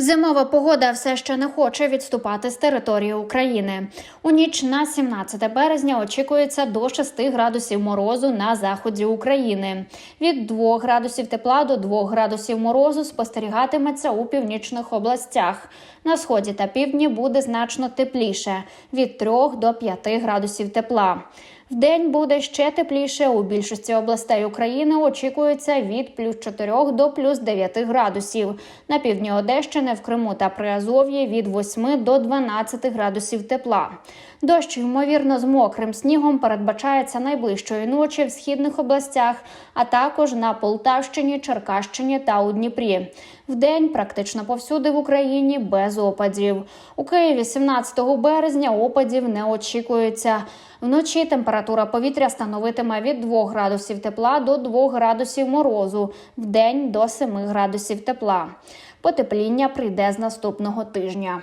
Зимова погода все ще не хоче відступати з території України. У ніч на 17 березня очікується до 6 градусів морозу на заході України. Від 2 градусів тепла до 2 градусів морозу спостерігатиметься у північних областях. На сході та півдні буде значно тепліше від 3 до 5 градусів тепла. Вдень буде ще тепліше. У більшості областей України очікується від плюс 4 до плюс 9 градусів. На півдні Одещини, в Криму та Приазов'ї від 8 до 12 градусів тепла. Дощ, ймовірно, з мокрим снігом передбачається найближчої ночі в східних областях, а також на Полтавщині, Черкащині та у Дніпрі. Вдень практично повсюди в Україні без опадів. У Києві 17 березня опадів не очікується. Вночі температура повітря становитиме від 2 градусів тепла до 2 градусів морозу, в день до 7 градусів тепла. Потепління прийде з наступного тижня.